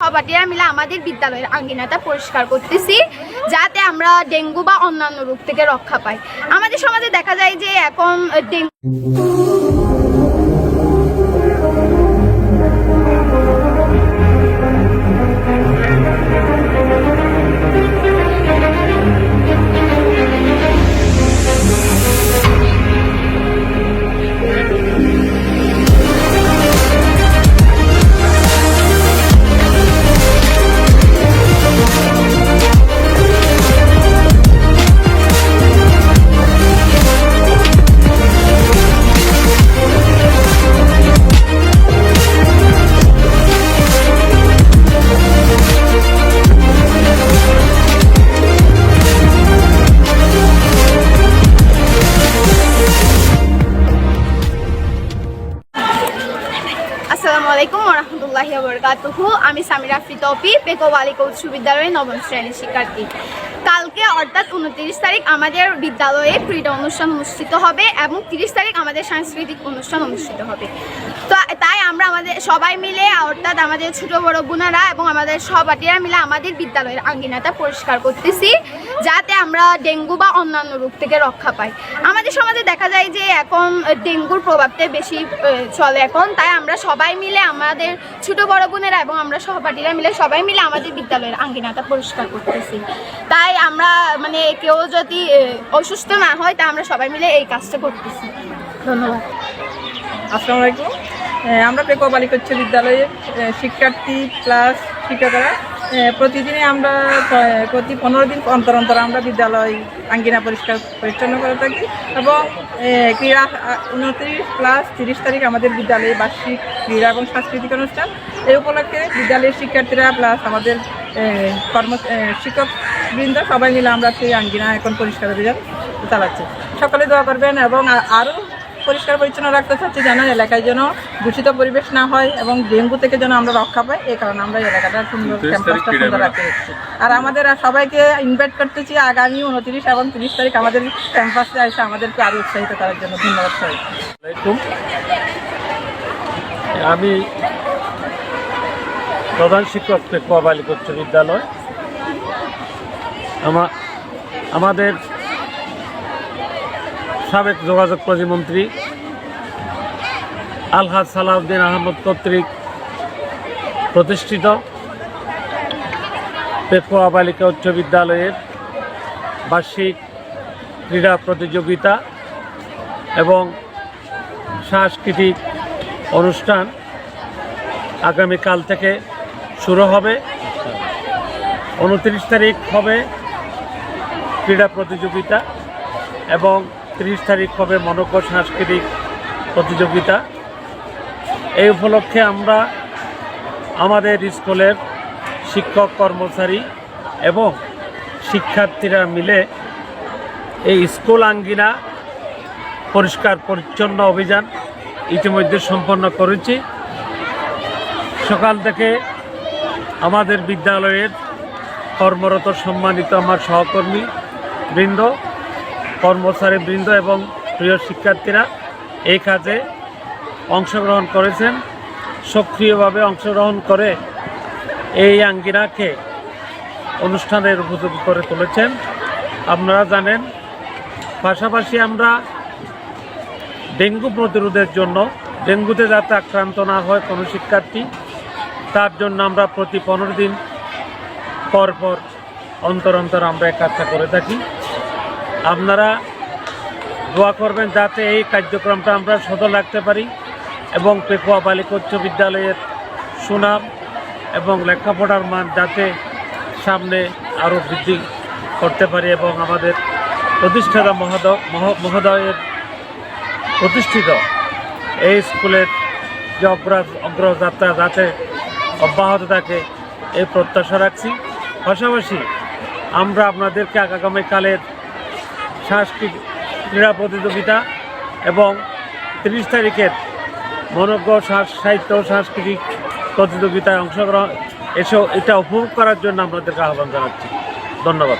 সহপাঠীরা মিলে আমাদের বিদ্যালয়ের আঙ্গিনাটা পরিষ্কার করতেছি, যাতে আমরা ডেঙ্গু বা অন্যান্য রোগ থেকে রক্ষা পাই। আমাদের সমাজে দেখা যায় যে এখন ডেঙ্গু আসসালামু আলাইকুম রহমতুল্লাহি বরকাতুহু আমি সামিরা ফিতপি, পেকো বালিকা উচ্চ বিদ্যালয়ের নবম শ্রেণির শিক্ষার্থী। কালকে অর্থাৎ উনত্রিশ তারিখ আমাদের বিদ্যালয়ে ক্রীড়া অনুষ্ঠান অনুষ্ঠিত হবে এবং তিরিশ তারিখ আমাদের সাংস্কৃতিক অনুষ্ঠান অনুষ্ঠিত হবে। তো তাই আমরা আমাদের সবাই মিলে, অর্থাৎ আমাদের ছোট বড় বোনেরা এবং আমাদের সহপাঠীরা মিলে আমাদের বিদ্যালয়ের আঙ্গিনাটা পরিষ্কার করতেছি, যাতে আমরা ডেঙ্গু বা অন্যান্য রোগ থেকে রক্ষা পাই। আমাদের সমাজে দেখা যায় যে এখন ডেঙ্গুর প্রভাবটা বেশি চলে এখন। তাই আমরা সবাই মিলে আমাদের ছোট বড় বোনেরা এবং আমরা সহপাঠীরা মিলে সবাই মিলে আমাদের বিদ্যালয়ের আঙ্গিনাটা পরিষ্কার করতেছি। তাই আমরা মানে কেউ যদি অসুস্থ না হয় তা আমরা সবাই মিলে এই কাজটা করতেছি। ধন্যবাদ। আসসালামু আলাইকুম। আমরা পেকো বালিকা উচ্চ বিদ্যালয়ের শিক্ষার্থী প্লাস শিক্ষকরা এ, প্রতিদিনই আমরা প্রতি পনেরো দিন অন্তর অন্তর আমরা বিদ্যালয় আঙ্গিনা পরিষ্কার পরিচ্ছন্ন করে থাকি এবং ক্রীড়া উনত্রিশ প্লাস তিরিশ তারিখ আমাদের বিদ্যালয়ে বার্ষিক ক্রীড়া এবং সাংস্কৃতিক অনুষ্ঠান। এই উপলক্ষে বিদ্যালয়ের শিক্ষার্থীরা প্লাস আমাদের কর্ম শিক্ষকবৃন্দ সবাই মিলে আমরা সেই আঙ্গিনা এখন পরিষ্কার অভিযান চালাচ্ছি। সকলে দোয়া করবেন এবং আরও পরিষ্কার পরিচ্ছন্ন রাখতে চাচ্ছি যেন এলাকায় যেন দূষিত পরিবেশ না হয় এবং ডেঙ্গু থেকে যেন আমরা রক্ষা পাই এই কারণে আমরা এই এলাকাটা সুন্দর ক্যাম্পাসটা সুন্দর রাখতে আর আমাদের আর সবাইকে ইনভাইট করতেছি আগামী উনত্রিশ এবং তিরিশ তারিখ আমাদের ক্যাম্পাসে এসে আমাদেরকে আরও উৎসাহিত করার জন্য ধন্যবাদ সবাই আমি প্রধান শিক্ষক পেকুয়া বালিকা উচ্চ বিদ্যালয়। আমা- আমাদের সাবেক যোগাযোগ প্রতিমন্ত্রী আলহাজ সালাউদ্দিন আহমদ কর্তৃক প্রতিষ্ঠিত পেকুয়া বালিকা উচ্চ বিদ্যালয়ের বার্ষিক ক্রীড়া প্রতিযোগিতা এবং সাংস্কৃতিক অনুষ্ঠান আগামীকাল থেকে শুরু হবে। উনত্রিশ তারিখ হবে ক্রীড়া প্রতিযোগিতা এবং তিরিশ তারিখ হবে মনোজ্ঞ সাংস্কৃতিক প্রতিযোগিতা। এই উপলক্ষে আমরা আমাদের স্কুলের শিক্ষক কর্মচারী এবং শিক্ষার্থীরা মিলে এই স্কুল আঙ্গিনা পরিষ্কার পরিচ্ছন্ন অভিযান ইতিমধ্যে সম্পন্ন করেছি। সকাল থেকে আমাদের বিদ্যালয়ের কর্মরত সম্মানিত আমার সহকর্মী বৃন্দ কর্মচারী বৃন্দ এবং প্রিয় শিক্ষার্থীরা, এই কাজে অংশগ্রহণ করেছেন। সক্রিয়ভাবে অংশগ্রহণ করে এই আঙ্গিনাকে অনুষ্ঠানের উপযোগী করে তুলেছেন। আপনারা জানেন, পাশাপাশি আমরা ডেঙ্গু প্রতিরোধের জন্য, ডেঙ্গুতে যাতে আক্রান্ত না হয় কোনো শিক্ষার্থী, তার জন্য আমরা প্রতি পনেরো দিন পর পর, অন্তর অন্তর আমরা এই কাজটা করে থাকি। আপনারা দোয়া করবেন যাতে এই কার্যক্রমটা আমরা সদল রাখতে পারি এবং পেকুয়া বালিকা উচ্চ বিদ্যালয়ের সুনাম এবং লেখাপড়ার মান যাতে সামনে আরও বৃদ্ধি করতে পারি এবং আমাদের প্রতিষ্ঠাতা মহোদয়, মহ- মহোদয়ের প্রতিষ্ঠিত এই স্কুলের যে অগ্র অগ্রযাত্রা যাতে অব্যাহত থাকে, এই প্রত্যাশা রাখছি। পাশাপাশি আমরা আপনাদেরকে আগামীকালের সাংস্কৃতিক ক্রীড়া প্রতিযোগিতা এবং তিরিশ তারিখের মনজ্ঞ সাহিত্য সাংস্কৃতিক প্রতিযোগিতায় অংশগ্রহণ এসব এটা উপভোগ করার জন্য আপনাদেরকে আহ্বান জানাচ্ছি। ধন্যবাদ।